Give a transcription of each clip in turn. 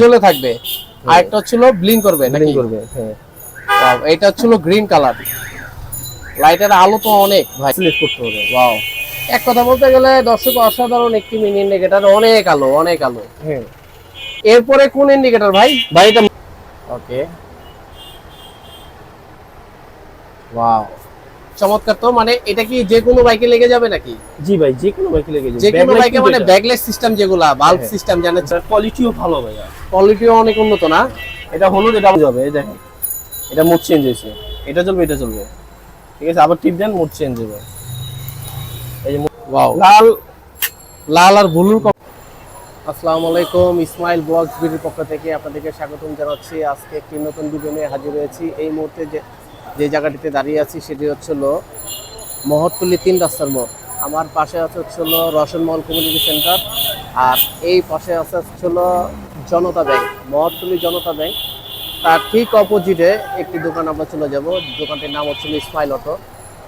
জ্বলে থাকবে। একটা হচ্ছিল ব্লিং করবে নাকি? করবে হ্যাঁ। এটা হচ্ছিল গ্রিন কালার লাইটের আলো তো অনেক ভাই। সিলেক্ট করতে হবে। ওয়াও এক কথা বলতে গেলে দর্শক অসাধারণ একটি মিনি ইন্ডিকেটর অনেক আলো অনেক আলো। হ্যাঁ। এরপরে কোন ইন্ডিকেটর ভাই? ভাই এটা ওকে ওয়াও চমৎকার। তো মানে এটা কি যে কোনো বাইকে লেগে যাবে নাকি? জি ভাই যে কোনো বাইকে লেগে যাবে। যে কোনো বাইকে মানে ব্যাকলেস সিস্টেম যেগুলা বাল্ব। সিস্টেম জানেন কোয়ালিটিও ভালো ভাইয়া। কোয়ালিটিও অনেক উন্নত না? এটা হলুদ এটা যাবে এই দেখেন। এটা মোড চেঞ্জ হয়েছে। এটা চলবে এটা চলবে। ঠিক আছে আবার টিপ দেন মোড চেঞ্জ হবে। এই যে ওয়াও লাল। লাল আর ব্লুর আসসালামু আলাইকুম ইসমাইল ব্লগস বিডির পক্ষ থেকে আপনাদেরকে স্বাগতম জানাচ্ছি। আজকে একটি নতুন ভিডিও নিয়ে হাজির হয়েছি। এই মুহূর্তে যে যে জায়গাটিতে দাঁড়িয়ে আছি সেটি হচ্ছিল মহৎপল্লী তিন রাস্তার মোড়। আমার পাশে আছে হচ্ছিল রসনমল কমিউনিটি সেন্টার আর এই পাশে আছে হচ্ছিল জনতা ব্যাংক মহৎপল্লী জনতা ব্যাংক। তার ঠিক অপোজিটে একটি দোকান আমরা চলে যাব, দোকানটির নাম হচ্ছিল ইসমাইল অটো।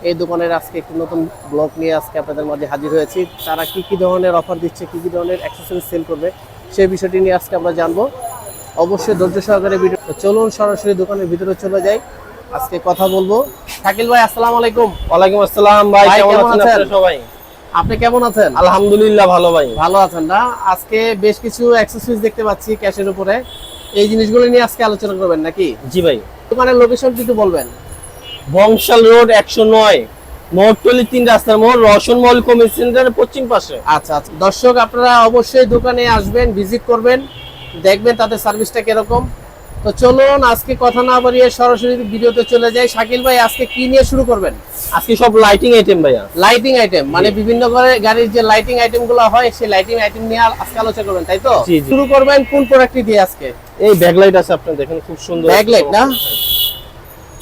এই দোকানের আজকে একটি নতুন ব্লগ নিয়ে আজকে আপনাদের মাঝে হাজির হয়েছি। তারা কি কি ধরনের অফার দিচ্ছে, কি কি ধরনের অ্যাক্সেসরিজ সেল করবে সেই বিষয়টি নিয়ে আজকে আমরা জানব। অবশ্যই ধৈর্য সহকারে ভিডিও চলুন সরাসরি দোকানের ভিতরে চলে যাই। আজকে কথা বলব। শাকিল ভাই আসসালামু আলাইকুম। ওয়ালাইকুম আসসালাম ভাই কেমন আছেন? আপনারা সবাই। আপনি কেমন আছেন? আলহামদুলিল্লাহ ভালো ভাই। ভালো আছেন না? আজকে বেশ কিছু অ্যাক্সেসরিজ দেখতে পাচ্ছি ক্যাশের উপরে। এই জিনিসগুলো নিয়ে আজকে আলোচনা করবেন নাকি? জি ভাই। দোকানের লোকেশন কিছু বলবেন? বংশাল রোড একশো নয় মোটটলি তিন রাস্তার মোড় রসন মল কমিটি সেন্টারের পশ্চিম পাশে। আচ্ছা আচ্ছা। দর্শক আপনারা অবশ্যই দোকানে আসবেন ভিজিট করবেন দেখবেন তাদের সার্ভিসটা কীরকম। তো চলুন আজকে কথা না বাড়িয়ে সরাসরি ভিডিওতে চলে যাই। শাকিল ভাই আজকে কি নিয়ে শুরু করবেন? আজকে সব লাইটিং আইটেম ভাইয়া। লাইটিং আইটেম মানে বিভিন্ন ঘরে গাড়ির যে লাইটিং আইটেমগুলো হয় সেই লাইটিং আইটেম নিয়ে আজকে আলোচনা করবেন তাই তো। শুরু করবেন কোন প্রোডাক্টটি দিয়ে আজকে? এই ব্যাকলাইট আছে আপনি দেখেন খুব সুন্দর। ব্যাকলাইট না?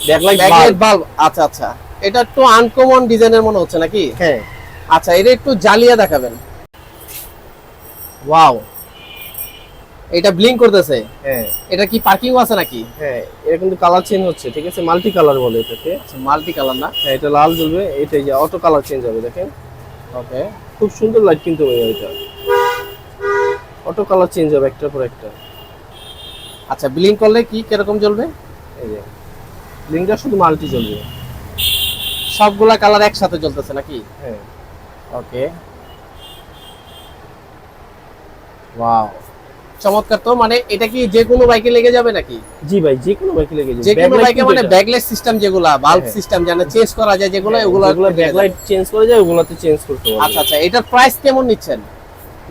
ব্যাকলাইট ব্যাকলাইট বাল্ব আচ্ছা আচ্ছা। এটা একটু আনকমন ডিজাইনের মনে হচ্ছে নাকি? হ্যাঁ। আচ্ছা এটা একটু জ্বালিয়ে দেখাবেন। ওয়াও এটা ব্লিঙ্ক করতেছে। হ্যাঁ। এটা কি পার্কিং আছে নাকি? হ্যাঁ এটা কিন্তু কালার চেঞ্জ হচ্ছে ঠিক আছে? মাল্টি কালার বলে এটাকে। মাল্টি কালার না? হ্যাঁ এটা লাল জ্বলবে এটা এই যে অটো কালার চেঞ্জ হবে দেখেন। ওকে খুব সুন্দর লাইট কিন্তু ভাইয়া এটা। অটো কালার চেঞ্জ হবে একটার পর একটা। আচ্ছা ব্লিং করলে কি কীরকম জ্বলবে? এই যে লিঙ্কটা শুধু মাল্টি জ্বলবে। সবগুলা কালার একসাথে জ্বলতেছে নাকি? হ্যাঁ। ওকে ওয়াও চমৎকার। তো মানে এটা কি যে কোনো বাইকে লেগে যাবে নাকি? জি ভাই যে কোনো বাইকে লেগে যাবে। যে কোনো বাইকে মানে। ব্যাকলেস সিস্টেম যেগুলা বাল্ব। সিস্টেম জানে চেঞ্জ করা যায় যেগুলো ওগুলো ব্যাকলাইট চেঞ্জ করে যায় ওগুলোতে চেঞ্জ করতে হবে। আচ্ছা আচ্ছা এটার প্রাইস কেমন নিচ্ছেন?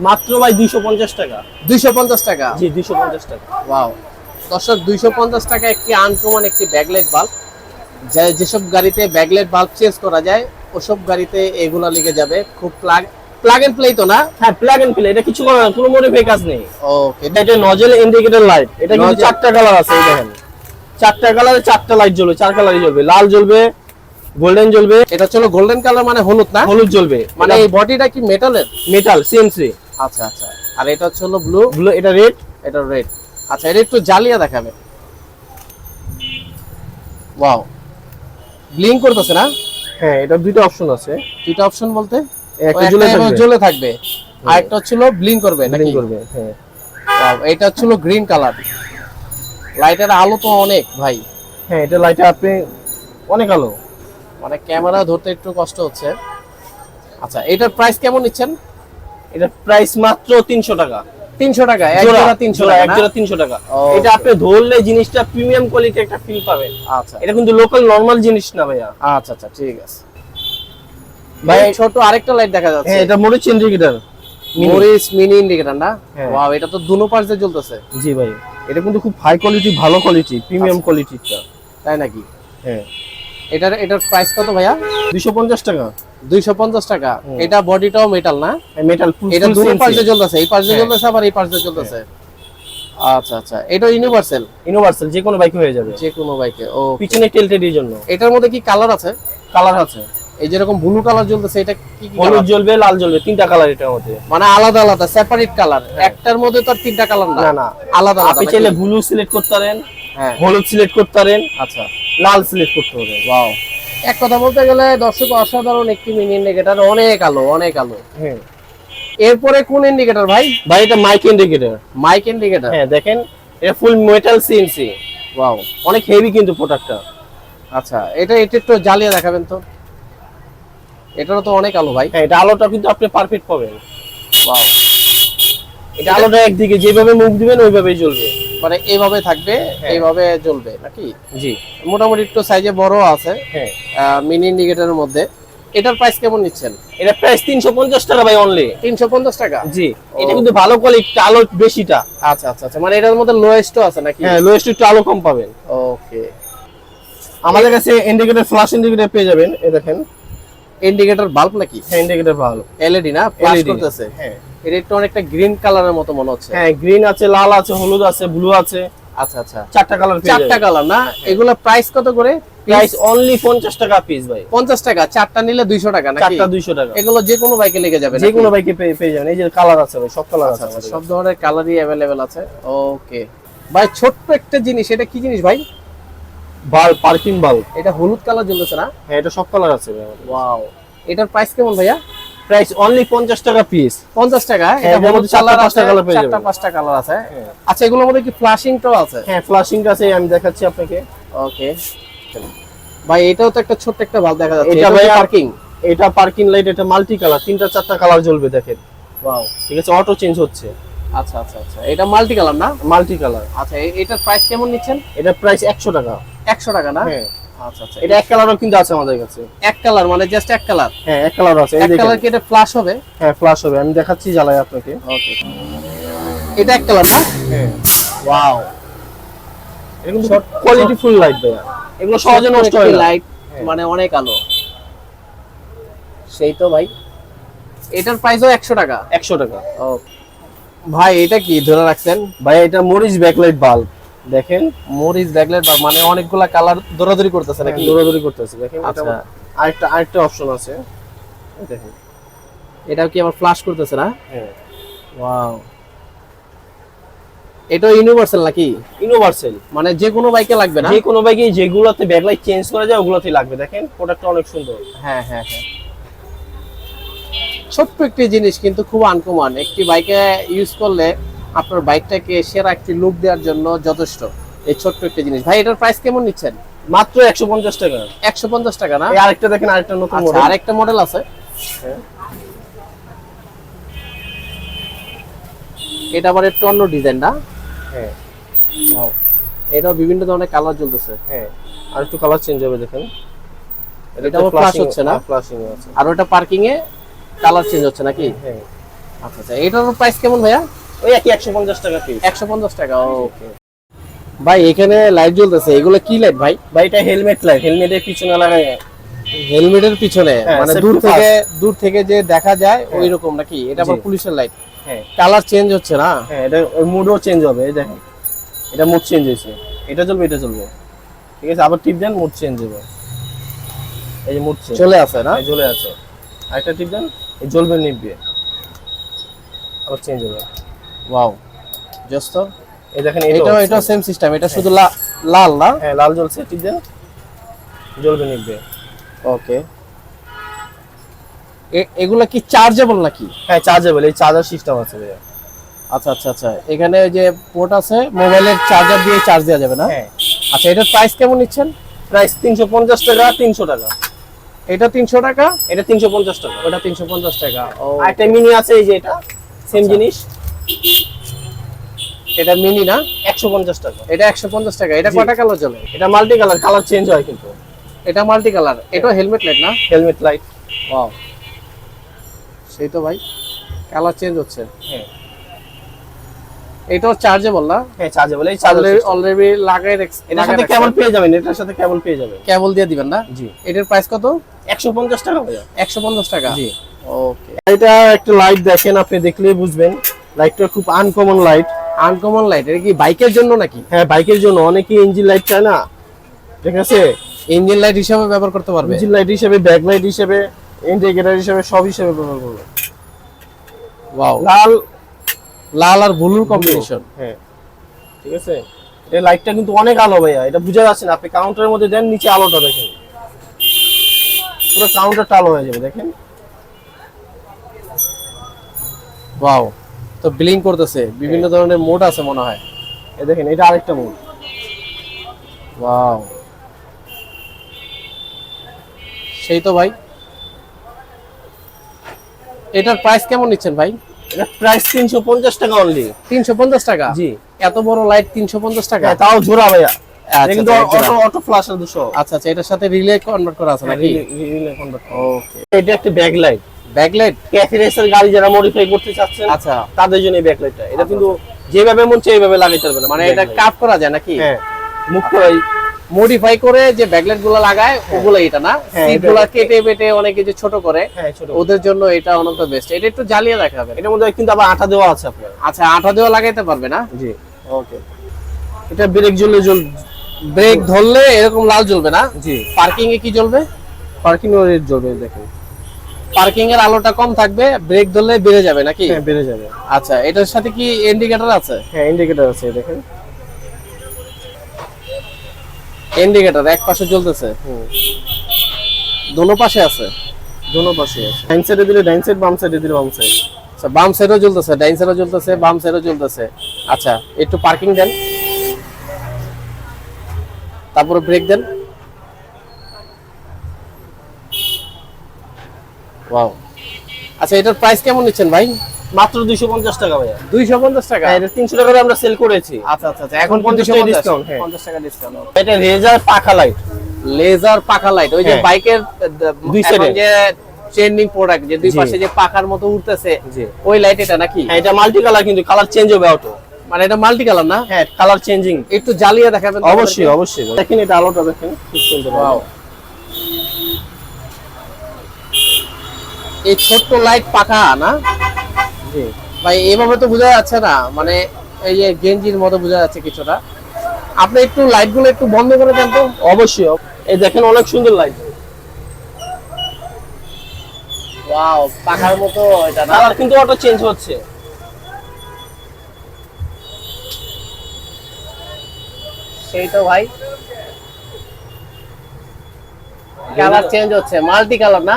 মাত্র ভাই দুইশো পঞ্চাশ টাকা। দুইশো পঞ্চাশ টাকা? জি দুইশো পঞ্চাশ টাকা। ওয়াও দর্শক দুইশো পঞ্চাশ টাকা একটি আনকমন একটি ব্যাকলাইট বাল্ব যে যেসব গাড়িতে ব্যাকলাইট বাল্ব চেঞ্জ করা যায় ওসব গাড়িতে এগুলো লেগে যাবে। খুব প্লাগ প্লাগ এন্ড প্লে তো না? হ্যাঁ প্লাগ এন্ড প্লে এটা কিছু কোনো মডিফাই কাজ নেই। ওকে এটা নজেল ইন্ডিকেটর লাইট এটা কিন্তু চারটা কালার আছে এই দেখেন। চারটা কালারে চারটা লাইট জ্বলবে চার কালারই জ্বলবে। লাল জ্বলবে গোল্ডেন জ্বলবে। এটা হলো গোল্ডেন কালার মানে হলুদ না? হলুদ জ্বলবে। মানে এই বডিটা কি মেটালের মেটাল সিএনসি আচ্ছা আচ্ছা। আর এটা হচ্ছে হলো ব্লু ব্লু এটা রেড এটা রেড আচ্ছা এটা একটু জ্বালিয়ে দেখাবে। ওয়াও ব্লিং করতেছে না? হ্যাঁ এটা দুইটা অপশন আছে। দুইটা অপশন বলতে? একটা ও, জ্বলে থাকবে। আর একটা হচ্ছিল ব্লিং করবে Green করবে হ্যাঁ। এটা হচ্ছিল গ্রিন কালার লাইটের আলো তো অনেক ভাই। হ্যাঁ এটা লাইটে আপনি অনেক আলো। মানে ক্যামেরা ধরতে একটু কষ্ট হচ্ছে। আচ্ছা এটার প্রাইস কেমন নিচ্ছেন? এটা প্রাইস মাত্র তিনশো টাকা। তিনশো টাকা এক জোড়া তিনশো টাকা এক জোড়া তিনশো টাকা। এটা আপনি ধরলে জিনিসটা প্রিমিয়াম কোয়ালিটি একটা ফিল পাবেন। আচ্ছা। এটা কিন্তু লোকাল নর্মাল জিনিস না ভাইয়া। আচ্ছা আচ্ছা ঠিক আছে। ভাই ছোট আরেকটা লাইট দেখা যাচ্ছে। হ্যাঁ এটা মরিচ ইন্ডিকেটর মরিস মিনি ইন্ডিকেটর না? হ্যাঁ। ওয়াও এটা তো দুনো পাশে জ্বলতেছে। জি ভাই এটা কিন্তু খুব হাই কোয়ালিটি ভালো কোয়ালিটি প্রিমিয়াম আচ্ছা। কোয়ালিটিটা তাই নাকি? হ্যাঁ। এটার এটার প্রাইস কত ভাইয়া? দুইশো পঞ্চাশ টাকা। দুইশো পঞ্চাশ টাকা। এটা বডিটাও মেটাল না? মেটাল এটা দুনো পাশে জ্বলতেছে। এই পাশে হ্যাঁ। জ্বলতেছে আবার এই পাশে জ্বলতেছে। আচ্ছা আচ্ছা। এটা ইউনিভার্সাল ইউনিভার্সাল যে কোনো বাইক হয়ে যাবে। যে কোনো বাইকে ও পিছনে টেলটেড এর জন্য। এটার মধ্যে কি কালার আছে? কালার আছে। এই যেরকম ব্লু কালার জ্বলতেছে এটা কি কি হলুদ জ্বলবে লাল জ্বলবে তিনটা কালার এটার মধ্যে। মানে আলাদা আলাদা সেপারেট কালার। একটার মধ্যে তো আর তিনটা কালার না। না আলাদা আলাদা আপনি চাইলে ব্লু সিলেক্ট করতে পারেন হ্যাঁ। হলুদ সিলেক্ট করতে পারেন আচ্ছা। লাল সিলেক্ট করতে পারেন। ওয়াও এক কথা বলতে গেলে দর্শক অসাধারণ একটি মিনি ইন্ডিকেটর অনেক আলো অনেক আলো। হ্যাঁ। এরপরে কোন ইন্ডিকেটর ভাই? ভাই এটা মাইক ইন্ডিকেটর মাইক ইন্ডিকেটর হ্যাঁ দেখেন এটা ফুল মেটাল সিএনসি ওয়াও অনেক হেভি কিন্তু প্রোডাক্টটা আচ্ছা এটা এটা একটু জ্বালিয়ে দেখাবেন তো। এটারও তো অনেক আলো ভাই। হ্যাঁ এটা আলোটা কিন্তু আপনি পারফেক্ট পাবেন। ওয়াও এটা আলোটা একদিকে যেভাবে মুখ দিবেন ওইভাবেই জ্বলবে। মানে এইভাবে থাকবে হ্যাঁ। এইভাবে জ্বলবে নাকি? জি। মোটামুটি একটু সাইজে বড় আছে হ্যাঁ। মিনি ইন্ডিকেটরের মধ্যে। এটার প্রাইস কেমন নিচ্ছেন? এটা প্রাইস তিনশো পঞ্চাশ টাকা ভাই অনলি তিনশো পঞ্চাশ টাকা? জি। এটা কিন্তু ভালো কোয়ালিটি আলো বেশিটা। আচ্ছা আচ্ছা আচ্ছা। মানে এটার মধ্যে লোয়েস্টও আছে নাকি? হ্যাঁ লোয়েস্ট একটু আলো কম পাবেন। ওকে আমাদের কাছে ইন্ডিকেটর ফ্ল্যাশ ইন্ডিকেটর পেয়ে যাবেন এই দেখেন। ইন্ডিকেটর বাল্ব নাকি? হ্যাঁ ইন্ডিকেটর ভালো এলইডি না? ফ্ল্যাশ করতেছে। হ্যাঁ। এটা একটু অনেকটা গ্রিন কালারের মতো মনে হচ্ছে। হ্যাঁ গ্রিন আছে লাল আছে হলুদ আছে ব্লু আছে। আচ্ছা আচ্ছা। চারটা কালার চারটা কালার না? এগুলা প্রাইস কত করে? প্রাইস অনলি পঞ্চাশ টাকা পিস ভাই। পঞ্চাশ টাকা চারটা নিলে দুইশো টাকা নাকি? চারটা দুইশো টাকা। এগুলো যে কোনো বাইকে লেগে যাবে যে কোনো বাইকে পেয়ে যাবেন। এই যে কালার আছে ভাই সব কালার আছে আচ্ছা, সব ধরনের কালারই অ্যাভেলেবেল আছে। ওকে ভাই ছোট্ট একটা জিনিস এটা কি জিনিস ভাই? বাল পার্কিং বাল এটা হলুদ কালার জ্বলতেছে না হ্যাঁ এটা সব কালার আছে ওয়াও এটার প্রাইস কেমন ভাইয়া? প্রাইস অনলি পঞ্চাশ টাকা পিস পঞ্চাশ টাকা হ্যাঁ, এটা এটার হলুদ কালার আছে colour পেয়ে যাবেন। পাঁচটা কালার আছে। আচ্ছা এগুলোর মধ্যে কি ফ্ল্যাশিংটাও আছে? হ্যাঁ ফ্লাশিং আছে আমি দেখাচ্ছি আপনাকে। ওকে ভাই এটাও তো একটা ছোট্ট একটা ভাব দেখা যাচ্ছে। এটা ভাই পার্কিং এটা পার্কিং লাইট এটা মাল্টি কালার তিনটা চারটা কালার জ্বলবে দেখেন। ওয়াও ঠিক আছে অটো চেঞ্জ হচ্ছে। আচ্ছা আচ্ছা আচ্ছা। এটা মাল্টি কালার না? মাল্টি কালার আচ্ছা এটার প্রাইস কেমন নিচ্ছেন? এটা প্রাইস একশো টাকা। একশো টাকা না? হ্যাঁ। আচ্ছা আচ্ছা। এটা এক কালারও কিন্তু আছে আমাদের কাছে। এক কালার মানে জাস্ট এক কালার হ্যাঁ এক কালার আছে এক কালার কি এটা ফ্ল্যাশ হবে? হ্যাঁ ফ্লাশ হবে। আমি দেখাচ্ছি জ্বালাই আপনাকে। ওকে এটা এক কালার না? হ্যাঁ। ওয়াও এটা কিন্তু কোয়ালিটি ফুল লাইট এগুলো সহজে নষ্ট হয় লাইট হ্যাঁ। মানে অনেক আলো। সেই তো ভাই। এটার প্রাইসও একশো টাকা। একশো টাকা। ও ভাই এটা কি? ধরে রাখছেন? ভাই এটা মরিচ ব্যাকলাইট বাল্ব। দেখেন। মরিচ ব্যাকলাইট বা মানে অনেকগুলা কালার দৌড়াদৌড়ি করতেছে নাকি? দৌড়াদৌড়ি করতেছে দেখেন। আচ্ছা। আরেকটা আরেকটা অপশন আছে। এই দেখেন। এটাও কি আবার ফ্লাশ করতেছে না? হ্যাঁ। ওয়াও এটা ইউনিভার্সাল নাকি? ইউনিভার্সাল মানে যে কোনো বাইকে লাগবে না? যে কোনো বাইকে যেগুলোতে ব্যাকলাইট চেঞ্জ করা যায় ওগুলোতে লাগবে। দেখেন প্রোডাক্টটা অনেক সুন্দর। হ্যাঁ হ্যাঁ হ্যাঁ। ছোট্ট একটি জিনিস কিন্তু খুব আনকমন। একটি বাইকে ইউজ করলে আপনার বাইকটাকে সেরা একটি লুক দেওয়ার জন্য যথেষ্ট। এই ছোট্ট একটি জিনিস। ভাই এটার প্রাইস কেমন নিচ্ছেন? মাত্র একশো পঞ্চাশ টাকা। একশো পঞ্চাশ টাকা না? আরেকটা দেখেন আরেকটা নতুন আচ্ছা মডেল আরেকটা মডেল আছে। হ্যাঁ। এটা আবার একটু অন্য ডিজাইন না? হ্যাঁ। এটাও বিভিন্ন ধরনের কালার চলতেছে। হ্যাঁ। আর একটু কালার চেঞ্জ হবে দেখেন। এটা আবার flash হচ্ছে না? ফ্লাশিং আছে। আর ওটা পার্কিং এ কালার চেঞ্জ হচ্ছে নাকি? হ্যাঁ আচ্ছা আচ্ছা এটার প্রাইস কেমন ভাইয়া? ওই একই একশো পঞ্চাশ টাকা পিস একশো পঞ্চাশ টাকা ওকে ভাই এখানে লাইট জ্বলতেছে এগুলো কি লাইট ভাই? ভাই এটা হেলমেট লাইট হেলমেটের পিছনে লাগায় হেলমেটের পিছনে হ্যাঁ, মানে দূর থেকে দূর থেকে যে দেখা যায় হ্যাঁ। ওই রকম নাকি? এটা আবার পুলিশের লাইট হ্যাঁ। কালার চেঞ্জ হচ্ছে না? হ্যাঁ এটা মুডও চেঞ্জ হবে এই দেখেন। এটা মুড চেঞ্জ হয়েছে। এটা চলবে এটা চলবে ঠিক আছে আবার টিপ দেন মুড চেঞ্জ হবে। এই যে মুড চেঞ্জ চলে আসে না? জ্বলে আছে। আরেকটা টিপ দেন। এই জ্বলবে নিববে আবার চেঞ্জ হবে ওয়াও জাস্ট এই দেখেন এটা এটা সেম সিস্টেম এটা শুধু লাল না? হ্যাঁ লাল জ্বলছে টিপ দেন। জ্বলবে নিববে ওকে এগুলা কি চার্জেবল নাকি? হ্যাঁ চার্জেবল এই চার্জার সিস্টেম আছে ভাইয়া। আচ্ছা আচ্ছা আচ্ছা। এখানে যে পোর্ট আছে মোবাইলের চার্জার দিয়ে চার্জ দেওয়া যাবে না? হ্যাঁ। আচ্ছা এটার প্রাইস কেমন নিচ্ছেন? প্রাইস তিনশো পঞ্চাশ টাকা তিনশো টাকা। এটা তিনশো টাকা? এটা তিনশো পঞ্চাশ টাকা। ওটা তিনশো পঞ্চাশ টাকা। ও। একটা মিনি আছে এই যে এটা সেম আচ্ছা। জিনিস। এটা মিনি না? একশো পঞ্চাশ টাকা। এটা একশো পঞ্চাশ টাকা। এটা। কটা কালার চলে? এটা মাল্টি কালার কালার চেঞ্জ হয় কিন্তু। এটা মাল্টি কালার এটা হেলমেট লাইট না? হেলমেট লাইট ওয়াও সেই তো ভাই কালার চেঞ্জ হচ্ছে। হ্যাঁ। এটাও চার্জেবল না? হ্যাঁ চার্জেবল এই চার্জার অলরেডি লাগাই এটার সাথে কেবল পেয়ে যাবেন এটার সাথে কেবল পেয়ে যাবেন। কেবল দিয়ে দিবেন না? জি। এটার প্রাইস কত? একশো পঞ্চাশ টাকা? ভাইয়া। একশো পঞ্চাশ টাকা? জি। ওকে এটা একটা লাইট দেখেন আপনি দেখলেই বুঝবেন। লাইটটা খুব আনকমন লাইট আনকমন লাইট এটা কি বাইকের জন্য নাকি? হ্যাঁ বাইকের জন্য। অনেকে ইঞ্জিন লাইট চায় না। ঠিক আছে? ইঞ্জিন লাইট হিসাবে ব্যবহার করতে পারবে। ইঞ্জিন লাইট হিসেবে ব্যাক লাইট হিসেবে ইন্ডিকেটর হিসেবে সব হিসেবে ব্যবহার করবে। ওয়াও লাল। লাল আর ব্লুর কম্বিনেশন হ্যাঁ। ঠিক আছে? এই লাইটটা কিন্তু অনেক আলো ভাইয়া। এটা বুঝা যাচ্ছে না। আপনি কাউন্টারের মধ্যে দেন নিচে আলোটা দেখেন। পুরো কাউন্টারটা আলো হয়ে যাবে দেখেন। ওয়াও তো ব্লিং করতেছে বিভিন্ন ধরনের মোড আছে মনে হয়। এই দেখেন এটা আরেকটা মুড ওয়াও সেই তো ভাই। এটার প্রাইস কেমন নিচ্ছেন ভাই? এটা প্রাইস তিনশো পঞ্চাশ টাকা অনলি তিনশো পঞ্চাশ টাকা? জি। এত বড় লাইট তিনশো পঞ্চাশ টাকা? হ্যাঁ, তাও জোড়া ভাইয়া। আচ্ছা, আচ্ছা, অটো অটো ফ্ল্যাশের দুশো। আচ্ছা আচ্ছা এটার সাথে রিলে কনভার্ট করা আছে নাকি? ওকে এটা একটা ব্যাক লাইট ব্যাকলাইট ক্যাফে রেসের গাড়ি যারা মডিফাই করতে চাচ্ছেন আচ্ছা। তাদের জন্য এই এটা কিন্তু যেভাবে মন চাই এইভাবে লাগাইতে পারবেন মানে এটা কাট করা যায় নাকি? হ্যাঁ। মডিফাই করে যে ব্যাকলাইটগুলো লাগায় ওগুলো এটা না? হ্যাঁ, সিটগুলা কেটে বেটে অনেকে যে ছোট করে হ্যাঁ ওদের জন্য এটা অনেক বেস্ট এটা একটু জ্বালিয়ে দেখাবেন। এটার মধ্যে কিন্তু আবার আঠা দেওয়া আছে আপনার। আচ্ছা আঠা দেওয়া লাগাইতে পারবে না? জি। ওকে এটা ব্রেক জ্বললে জ্বল ব্রেক ধরলে এরকম লাল জ্বলবে না? জি। পার্কিং এ কি জ্বলবে? পার্কিং রেট জ্বলবে দেখেন। পার্কিং এর আলোটা কম থাকবে ব্রেক ধরলে বেড়ে যাবে নাকি? হ্যাঁ বেড়ে যাবে। আচ্ছা এটার সাথে কি ইন্ডিকেটর আছে? হ্যাঁ ইন্ডিকেটর আছে দেখেন। ইন্ডিকেটর এক পাশে জ্বলতেছে। হুম। দোনো পাশে আছে? দোনো পাশে আছে। ডাইন সাইডে দিলে ডাইন সাইড বাম সাইডে দিলে বাম সাইড আচ্ছা বাম সাইডও জ্বলতেছে ডাইন সাইডও জ্বলতেছে বাম সাইডও জ্বলতেছে। আচ্ছা একটু পার্কিং দেন। তারপরে ব্রেক দেন। ওয়াও আচ্ছা এটার প্রাইস কেমন নিচ্ছেন ভাই? মাত্র দুইশো পঞ্চাশ টাকা ভাইয়া। দুইশো পঞ্চাশ টাকা? হ্যাঁ এটা তিনশো টাকা আমরা সেল করেছি। আচ্ছা আচ্ছা আচ্ছা এখন পঞ্চাশ পঞ্চাশ টাকা টাকা ডিসকাউন্ট হ্যাঁ। পঞ্চাশ টাকা ডিসকাউন্ট এটা রেজার পাখা লাইট লেজার পাখা লাইট ওই যে হ্যাঁ। বাইকের দুই এখন যে ট্রেন্ডিং প্রোডাক্ট যে দুই। পাশে যে পাখার মতো উঠতেছে ওই লাইট এটা নাকি? হ্যাঁ এটা মাল্টি কালার কিন্তু কালার চেঞ্জ হবে অটো মানে এটা মাল্টি কালার না? হ্যাঁ। কালার চেঞ্জিং একটু জ্বালিয়ে দেখাবেন অবশ্যই অবশ্যই দেখেন এটা আলোটা দেখেন খুব সুন্দর Wow. এই ছোট্ট লাইট পাখা না? জি। ভাই এভাবে তো বোঝা যাচ্ছে না। মানে এই যে গেঞ্জির মতো বোঝা যাচ্ছে কিছুটা। আপনি একটু লাইটগুলো একটু বন্ধ করে দেন তো। অবশ্যই এই দেখেন অনেক সুন্দর লাইট ওয়াও পাখার মতো এটা কালার কিন্তু অটো চেঞ্জ হচ্ছে। সেই তো ভাই। কালার চেঞ্জ হচ্ছে মাল্টি কালার না?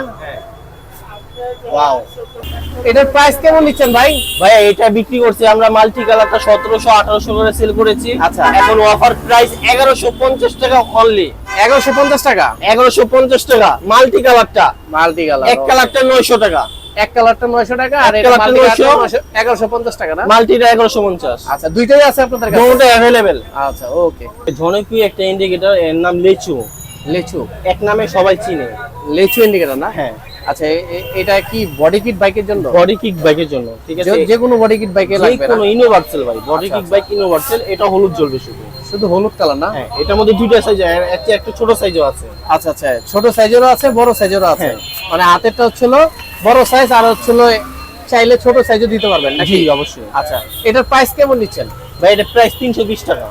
ওয়াও এটার প্রাইস কেমন নিচ্ছেন ভাই? ভাইয়া এটা বিক্রি করছি আমরা মাল্টি কালারটা সতেরোশো আঠারোশো করে সেল করেছি। আচ্ছা। এখন অফার প্রাইস এগারোশো পঞ্চাশ টাকা অনলি এগারোশো পঞ্চাশ টাকা। এগারোশো পঞ্চাশ টাকা। মাল্টি কালারটা। মাল্টি কালার এক কালারটা নয়শো টাকা। এক কালারটা নয়শো টাকা আর এক এটা কালারটা মাল্টি কালারটা 900 এগারোশো পঞ্চাশ টাকা না? মাল্টিটা এগারোশো পঞ্চাশ। আচ্ছা দুইটাই আছে আপনাদের কাছে? দুটোটা অ্যাভেলেবেল আচ্ছা ওকে একটা ইন্ডিকেটর এর নাম লেচু। লেচু। এক নামে সবাই চিনে। লেচু ইন্ডিকেটর না? হ্যাঁ। আচ্ছা এটা কি বডি কিট বাইকের জন্য? বডি কিক বাইকের জন্য ঠিক আছে? যে- কোনো বডি কিট বাইকে লাগবে কোনো ইনোভার্সেল ভাই বডি কিক বাইক ইনোভার্সেল এটা হলুদ জ্বলবে শুধু। শুধু হলুদ কালার না? হ্যাঁ এটার মধ্যে দুইটা সাইজ একটা একটা ছোট সাইজও আছে। আচ্ছা আচ্ছা ছোট সাইজেরও আছে বড় সাইজেরও আছে। হ্যাঁ। মানে হাতেরটা হচ্ছিল বড় সাইজ আর হচ্ছিল চাইলে ছোট সাইজও দিতে পারবেন নাকি? অবশ্যই। আচ্ছা এটার প্রাইস কেমন নিচ্ছেন? ভাই এটা প্রাইস তিনশো বিশ টাকা।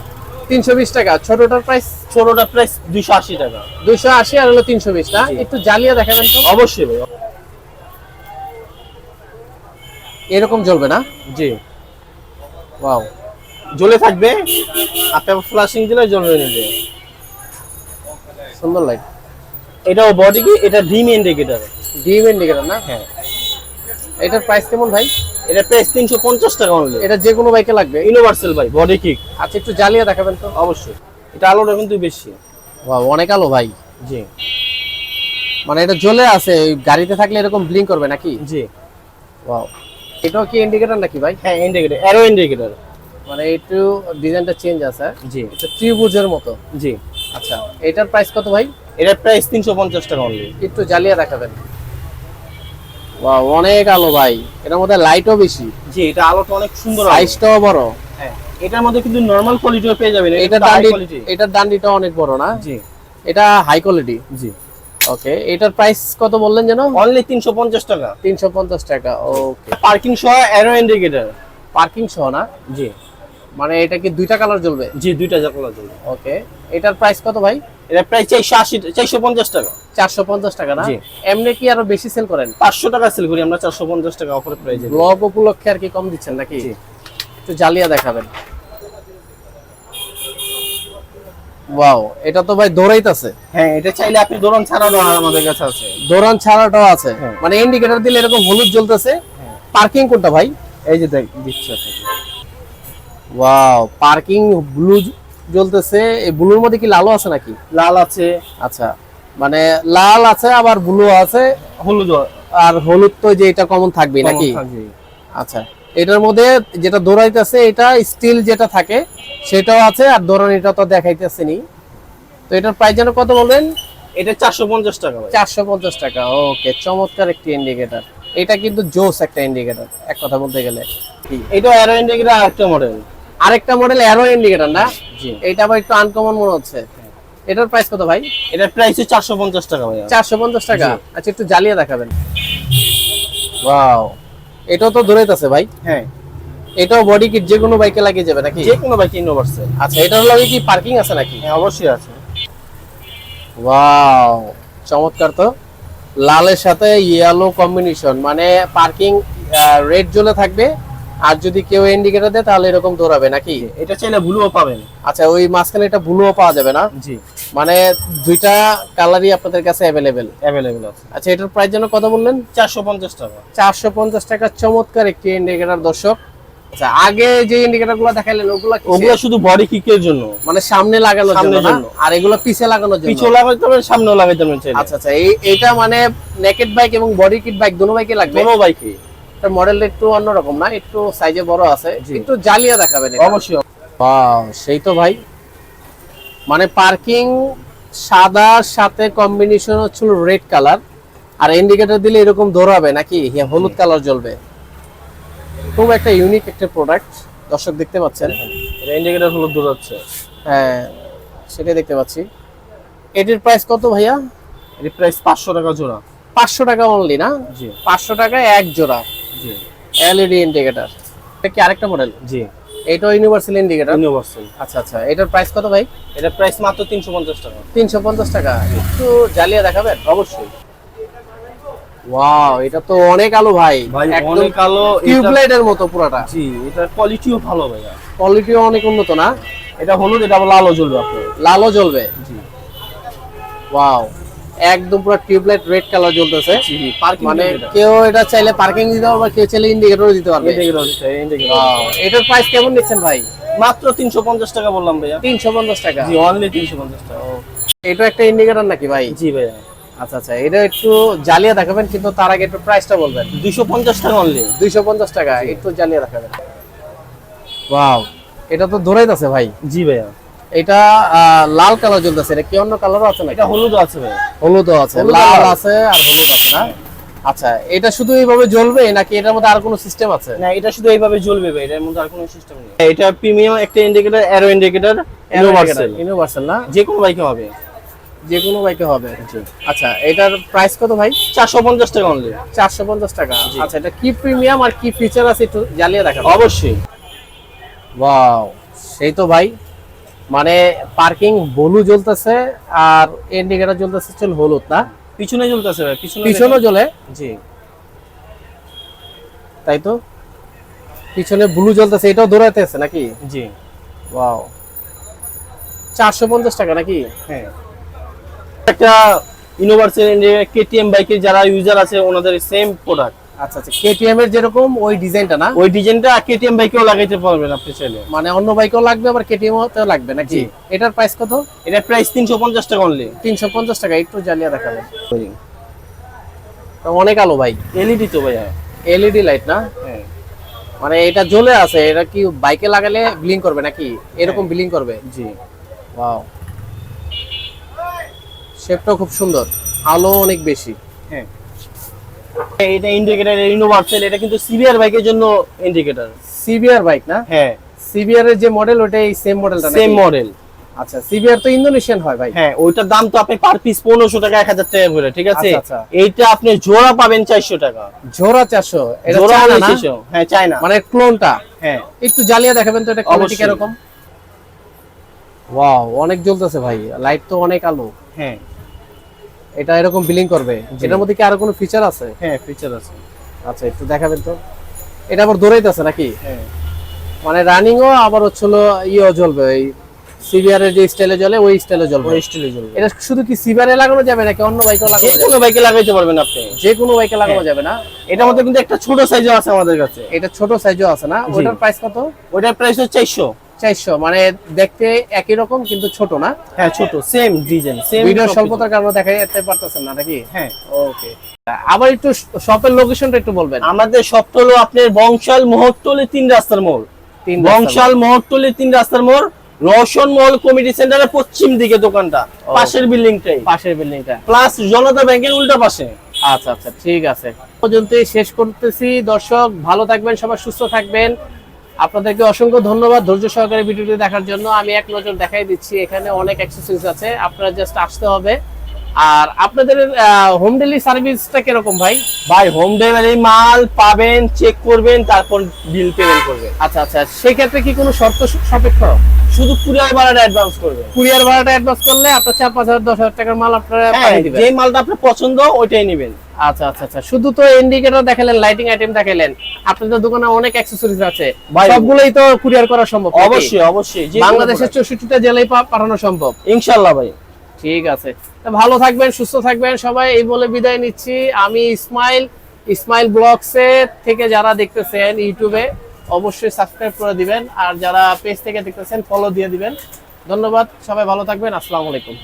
তিনশো বিশ টাকা। ছোটটার প্রাইস ছোটটা প্রাইস দুইশো আশি টাকা। দুইশো আশি আর হলো তিনশো বিশ না? একটু জ্বালিয়ে দেখাবেন তো? অবশ্যই ভাই। এরকম জ্বলবে না? জি। ওয়াও জ্বলে থাকবে। আপনি ফ্লাশিং দিলে জ্বলবে নেবে সুন্দর লাইট এটাও বডি কি? এটা ডিম ইন্ডিকেটর ডিম ইন্ডিকেটর না? হ্যাঁ। এটার প্রাইস কেমন ভাই? এটা প্রাইস তিনশো পঞ্চাশ টাকা অনলি এটা যে কোনো বাইকে লাগবে। ইউনিভার্সাল ভাই বডি কিক আচ্ছা একটু জ্বালিয়ে দেখাবেন তো? অবশ্যই। এটা আলোটা কিন্তু বেশি। ওয়াও অনেক আলো ভাই। জি। মানে এটা জ্বলে আছে গাড়িতে থাকলে এরকম ব্লিঙ্ক করবে নাকি? জি। ওয়াও এটাও কি ইন্ডিকেটর নাকি ভাই? হ্যাঁ ইন্ডিকেটর অ্যারো ইন্ডিকেটর মানে একটু ডিজাইনটা চেঞ্জ আছে। জি। এটা ত্রিভুজের মতো। জি। আচ্ছা এটার প্রাইস কত ভাই? এটার প্রাইস তিনশো পঞ্চাশ টাকা অনলি একটু জ্বালিয়ে দেখাবেন। ওয়াও অনেক আলো ভাই। এটার মধ্যে লাইটও বেশি। জি এটা আলোটা অনেক সুন্দর। সাইজটাও বড়। হ্যাঁ এটার মধ্যে কিন্তু নরমাল কোয়ালিটিও পেয়ে যাবেন এটার ডান্ডি এটার ডান্ডিটা অনেক বড় না? জি। এটা হাই কোয়ালিটি জি। ওকে এটার প্রাইস কত বললেন যেন? অনলি তিনশো পঞ্চাশ টাকা। তিনশো পঞ্চাশ টাকা ওকে পার্কিং সহ অ্যারো ইন্ডিকেটর পার্কিং সহ না? জি। মানে এটা কি দুইটা কালার জ্বলবে? জি দুইটা জাকলা জ্বলবে। ওকে এটার প্রাইস কত ভাই? এটা প্রায় চারশো আশি চারশো পঞ্চাশ টাকা। চারশো পঞ্চাশ টাকা না? এমনি কি আরও বেশি সেল করেন? পাঁচশো টাকা সেল করি আমরা চারশো পঞ্চাশ টাকা অফার প্রাইজে ব্লগ উপলক্ষে আর কি কম দিচ্ছেন নাকি। একটু জ্বালিয়ে দেখাবেন। ওয়াও এটা তো ভাই দৌড়াইতেছে। হ্যাঁ এটা চাইলে আপনি দোকান ছাড়াও আমাদের কাছে আছে। দৌড়ান ছাড়াটাও আছে। হ্যাঁ। মানে ইন্ডিকেটর দিলে এরকম হলুদ জ্বলতেছে। পার্কিং কোনটা ভাই? এই যে দেখ দিচ্ছে ওয়াও পার্কিং ব্লু জ্বলতেছে এই ব্লুর মধ্যে কি লালও আছে নাকি? লাল আছে। আচ্ছা মানে লাল আছে আবার ব্লু আছে। হলুদ আর হলুদ তো যে এটা কমন থাকবে নাকি? আচ্ছা এটার মধ্যে যেটা দৌড়াইতেছে এটা স্টিল যেটা থাকে সেটাও আছে আর দৌড়ানিটা তো দেখাইতেছে নি তো এটার প্রাইস যেন কত বলবেন? এটা চারশো পঞ্চাশ টাকা চারশো পঞ্চাশ টাকা ওকে চমৎকার একটি ইন্ডিকেটার এটা কিন্তু জোস একটা ইন্ডিকেটার এক কথা বলতে গেলে। এটা অ্যারো ইন্ডিকেটার আরেকটা মডেল আরেকটা মডেল অ্যারো ইন্ডিকেটার না? এটা আবার একটু আনকমন মনে হচ্ছে। এটার প্রাইস কত ভাই? এটার প্রাইস চারশো পঞ্চাশ টাকা ভাই চারশো পঞ্চাশ টাকা। আচ্ছা একটু জ্বালিয়ে দেখাবেন। ওয়াও এটাও তো দৌড়াইতেছে ভাই। হ্যাঁ। এটাও বডি কিট যে কোনো বাইকে লাগিয়ে যাবে নাকি? যে কোনো বাইক ইনোভার্সেল আচ্ছা এটার লগে কি পার্কিং আছে নাকি? হ্যাঁ অবশ্যই আছে। ওয়াও চমৎকার তো। লালের সাথে ইয়েলো কম্বিনেশন মানে পার্কিং রেড জ্বলে থাকবে আর যদি কেউ ইন্ডিকেটর দেয় তাহলে এরকম দৌড়াবে নাকি? এটা চাইলে ব্লুও পাবেন। আচ্ছা ওই মাঝখানে এটা ব্লুও পাওয়া যাবে না? জি। মানে দুইটা কালারই আপনাদের কাছে অ্যাভেলেবেল অ্যাভেলেবেল আছে। আচ্ছা এটার প্রাইস যেন কত বললেন? চারশো পঞ্চাশ টাকা। চারশো পঞ্চাশ টাকার চমৎকার একটি ইন্ডিকেটর দর্শক। আচ্ছা আগে যে ইন্ডিকেটরগুলো দেখাইলেন ওগুলো? ওগুলো শুধু বডি কিকের জন্য। মানে সামনে লাগানোর জন্য। আর এগুলো পিছে লাগানোর জন্য? পিছু লাগাইতে পারবেন সামনেও পারবেন চাইলে। আচ্ছা আচ্ছা এই এটা মানে নেকেড বাইক এবং বডি কিট বাইক দুটো বাইকে লাগবে? কোনো বাইকে এটার মডেলটা একটু অন্যরকম না একটু সাইজে বড় আছে। একটু জ্বালিয়ে দেখাবেন অবশ্যই। সেই তো ভাই। মানে পার্কিং সাদার সাথে কম্বিনেশন হচ্ছিল রেড কালার আর ইন্ডিকেটর দিলে এরকম দৌড়াবে নাকি? হ্যাঁ, হলুদ কালার জ্বলবে। খুব একটা ইউনিক একটা প্রোডাক্ট দর্শক দেখতে পাচ্ছেন? এটা ইন্ডিকেটর হলো দৌড়াচ্ছে হ্যাঁ সেটাই দেখতে পাচ্ছি। এটির প্রাইস কত ভাইয়া? এর প্রাইস পাঁচশো টাকা জোড়া। পাঁচশো টাকা অনলি না? জি। পাঁচশো টাকা এক জোড়া। LED indicator. এটা কি আরেকটা মডেল? জি। এটাও ইউনিভার্সাল ইন্ডিকেটর ইউনিভার্সাল আচ্ছা আচ্ছা। এটার প্রাইস কত ভাই? এটা প্রাইস মাত্র তিনশো পঞ্চাশ টাকা। তিনশো পঞ্চাশ টাকা। একটু জ্বালিয়ে দেখাবেন? অবশ্যই। ওয়াও এটা তো অনেক আলো ভাই। ভাই একদম অনেক আলো। এটা- টিউবলাইটের মতো পুরাটা। জি এটার কোয়ালিটিও ভালো ভাইয়া। কোয়ালিটিও অনেক উন্নত না? এটা হলুদ এটা লালও জ্বলবে আপনার। লালও জ্বলবে? জি। ওয়াও একদম পুরো টিউবলাইট রেড কালার জ্বলতেছে। মানে কেউ এটা চাইলে পার্কিং দিতে পারবে কেউ চাইলে ইন্ডিকেটরও দিতে পারবে। ইন্ডিকেটর ইন্ডিকেটর এটার প্রাইস কেমন নিচ্ছেন ভাই? মাত্র তিনশো পঞ্চাশ টাকা বললাম ভাইয়া। তিনশো পঞ্চাশ টাকা? জি অনলি তিনশো পঞ্চাশ টাকা এটা একটা ইন্ডিকেটর নাকি ভাই? জি ভাইয়া। আচ্ছা আচ্ছা এটা একটু জ্বালিয়ে দেখাবেন কিন্তু তার আগে একটু প্রাইসটা বলবেন। দুইশো পঞ্চাশ টাকা অনলি দুইশো পঞ্চাশ টাকা একটু জ্বালিয়ে দেখাবেন। ওয়াও এটা তো দৌড়াইতেছে ভাই। জি ভাইয়া। এটা লাল কালার জ্বলতেছে। এটা কি অন্য কালারও আছে নাকি? এটা হলুদ আছে ভাইয়া হলুদও আছে। লাল আছে আর হলুদ আছে না? আচ্ছা এটা শুধু এইভাবে জ্বলবে নাকি এটার মধ্যে আর কোনো সিস্টেম আছে? না এটা শুধু এইভাবে জ্বলবে ভাই এটার মধ্যে আর কোনো সিস্টেম নেই। এটা প্রিমিয়াম একটা indicator arrow indicator universal universal না? যে কোনো বাইকে হবে। যে কোনো বাইকে হবে। আচ্ছা। এটার প্রাইস কত ভাই? চারশো পঞ্চাশ টাকা অনলি চারশো পঞ্চাশ টাকা। আচ্ছা এটা কি প্রিমিয়াম আর কি ফিচার আছে একটু জ্বালিয়ে দেখাবো অবশ্যই। ওয়াও সেই তো ভাই। মানে পার্কিং ব্লু জ্বলতেছে আর ইন্ডিকেটর জ্বলতেছে চল হলুদ না? পিছনে জ্বলতেছে ভাই পিছনে পিছনও জ্বলে? জি। তাই তো? পিছনে ব্লু জ্বলতেছে এটাও দৌড়াইতেছে নাকি? জি। ওয়াও চারশো পঞ্চাশ টাকা নাকি? হ্যাঁ। একটা ইউনিভার্সাল কেটিএম বাইকের যারা ইউজার আছে ওনাদের সেম প্রোডাক্ট আচ্ছা আচ্ছা কেটিএম এর যেরকম ওই ডিজাইনটা না? ওই ডিজাইনটা কেটিএম বাইকেও লাগাইতে পারবেন আপনি চাইলে। মানে অন্য বাইকেও লাগবে আবার কেটিএম তেও লাগবে নাকি। এটার প্রাইস কত? এটা প্রাইস তিনশো পঞ্চাশ টাকা অনলি তিনশো পঞ্চাশ টাকা একটু জ্বালিয়ে দেখাবেন। তো অনেক আলো ভাই এলইডি তো ভাইয়া। এলইডি লাইট না? হ্যাঁ। মানে এটা জ্বলে আছে এটা কি বাইকে লাগালে ব্লিং করবে নাকি? এরকম ব্লিং করবে? জি। ওয়াও শেপটাও খুব সুন্দর। আলো অনেক বেশি। হ্যাঁ। এটা ইন্ডিকেটর ইউনিভার্সাল এটা কিন্তু সিভিআর বাইকের জন্য ইন্ডিকেটর সিবিআর বাইক না? হ্যাঁ। সিবিআর এর যে মডেল ওটাই সেম মডেলটা সেম মডেল আচ্ছা সিবিআর তো ইন্দোনেশিয়ান হয় ভাই। হ্যাঁ ওইটার দাম তো আপনি পার পিস টাকা এক হাজার টাকা করে ঠিক আছে? আচ্ছা, আচ্ছা। এইটা আপনি জোড়া পাবেন চারশো টাকা। জোড়া চারশো এটা জোড়া না? হ্যাঁ চায়না মানে ক্লোনটা হ্যাঁ। একটু জ্বালিয়ে দেখাবেন তো এটা কোয়ালিটি কীরকম? ওয়াও অনেক জ্বলতেছে ভাই লাইট তো অনেক আলো। হ্যাঁ। এটা এরকম বিলিং করবে। এটার মধ্যে কি আরও কোনো ফিচার আছে? হ্যাঁ ফিচার আছে। আচ্ছা একটু দেখাবেন তো। এটা আবার দৌড়াইতেছে নাকি? হ্যাঁ। মানে রানিংও আবার হচ্ছিল ইয়েও জ্বলবে এই সিবিআর এর যে স্টাইলে জ্বলে ওই স্টাইলে জ্বলবে। ওই স্টিলে জ্বলবে। এটা শুধু কি সিবিআর এ লাগানো যাবে নাকি অন্য বাইকেও লাগানো যাবে? কোনো বাইকে লাগাইতে পারবেন আপনি। যে কোনো বাইকে লাগানো যাবে না। এটার মধ্যে কিন্তু একটা ছোট সাইজও আছে আমাদের কাছে। এটা ছোট সাইজও আছে না। ওটার প্রাইস কত? ওইটার প্রাইস হচ্ছে চারশো। চারশো মানে দেখতে একই রকম কিন্তু ছোট না? হ্যাঁ ছোট সেম ডিজাইন সেম ভিডিও স্বল্পতার কারণে দেখা যেতে পারতেছেন না নাকি? হ্যাঁ। ওকে আবার একটু শপের লোকেশনটা একটু বলবেন। আমাদের সবটা হলো আপনার বংশাল মোহরতলি তিন রাস্তার মোড়। তিন বংশাল মোহরতলি তিন রাস্তার মোড় রওশন মহল কমিটি সেন্টারের পশ্চিম দিকে দোকানটা পাশের বিল্ডিংটাই। পাশের বিল্ডিংটা। প্লাস জনতা ব্যাংকের উল্টা পাশে। আচ্ছা আচ্ছা ঠিক আছে। পর্যন্তই শেষ করতেছি। দর্শক ভালো থাকবেন সবাই সুস্থ থাকবেন। আপনাদেরকে অসংখ্য ধন্যবাদ ধৈর্য সহকারে ভিডিওটি দেখার জন্য। আমি এক নজর দেখাই দিচ্ছি, এখানে অনেক অ্যাক্সেসরিজ আছে। আপনারা জাস্ট আসতে হবে। আর আপনাদের হোম ডেলিভারি সার্ভিসটা কীরকম ভাই? ভাই হোম ডেলিভারি মাল পাবেন চেক করবেন তারপর বিল পেমেন্ট করবেন। আচ্ছা আচ্ছা সেক্ষেত্রে কি কোনো শর্ত সাপেক্ষ? শুধু কুরিয়ার ভাড়াটা অ্যাডভান্স করবেন। কুরিয়ার ভাড়াটা অ্যাডভান্স করলে আপনার চার পাঁচ হাজার দশ হাজার টাকার মাল আপনারা হ্যাঁ দিবেন। যে মালটা আপনার পছন্দ ওইটাই নেবেন। আচ্ছা আচ্ছা আচ্ছা শুধু তো ইন্ডিকেটর দেখালেন লাইটিং আইটেম দেখালেন আপনাদের দোকানে অনেক অ্যাক্সেসরিজ আছে। সবগুলোই তো কুরিয়ার করা সম্ভব অবশ্যই অবশ্যই বাংলাদেশের। চৌষট্টিটা জেলায় পাঠানো সম্ভব। ইনশাল্লাহ ভাই। ঠিক আছে। ভালো থাকবেন, সুস্থ থাকবেন। সবাই এই বলে বিদায় নিচ্ছি। আমি ইসমাইল ইসমাইল এর থেকে যারা দেখতেছেন ইউটিউবে, অবশ্যই সাবস্ক্রাইব করে দিবেন। আর যারা পেজ থেকে দেখতেছেন ফলো দিয়ে দিবেন। ধন্যবাদ, সবাই ভালো থাকবেন। আসসালামু আলাইকুম।